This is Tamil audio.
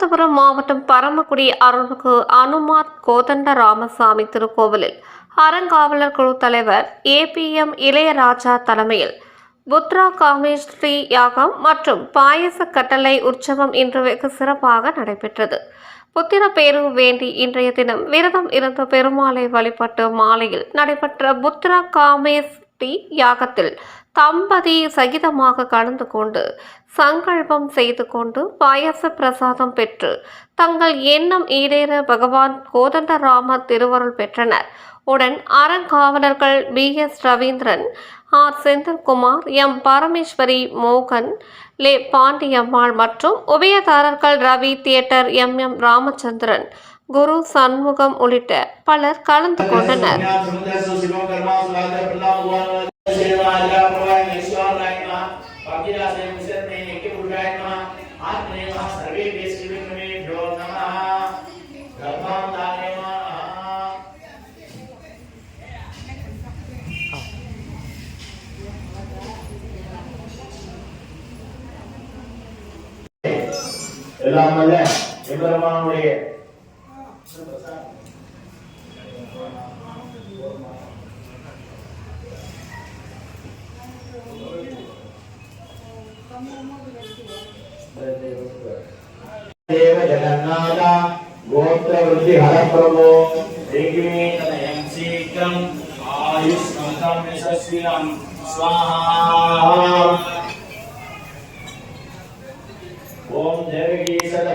ராமநாதபுரம் மாவட்டம் பரமக்குடி அருள்மிகு அனுமார் கோதண்ட ராமசாமி திருக்கோவிலில் அறங்காவலர் குழு தலைவர் ஏபிஎம் இளையராஜா தலைமையில் புத்ரா காமேஸ்ரீ யாகம் மற்றும் பாயச கட்டளை உற்சவம் இன்று வெகு சிறப்பாக நடைபெற்றது. புத்திர பேரு வேண்டி இன்றைய தினம் விரதம் இருந்த பெருமாளை வழிபட்டு மாலையில் நடைபெற்ற புத்ரா காமேஸ்ரீ யாகத்தில் தம்பதி சகிதமாக கலந்து கொண்டு சங்கல்பம் செய்து கொண்டு பாயச பிரசாதம் பெற்று தங்கள் எண்ணம் ஈடேற பகவான் கோதண்டராம திருவருள் பெற்றனர். உடன் அறங்காவலர்கள் P. S. Ravindran R. Senthilkumar M. Parameswari மோகன் லே. பாண்டியம்மாள் மற்றும் உபயதாரர்கள் Ravi theatre M. M. Ramachandran Guru Shanmugam உள்ளிட்ட பலர் கலந்து கொண்டனர். எல்லாம் வல்ல எம்பெருமானுடைய దేవ జగన్నాథ గోత్ర వృద్ధి హరప్రభో. దిగ్వేదయం శీఘ్రం ఆయుష్ మంత్రం యశస్వినం. స్వాహా. ఓం జగగీషద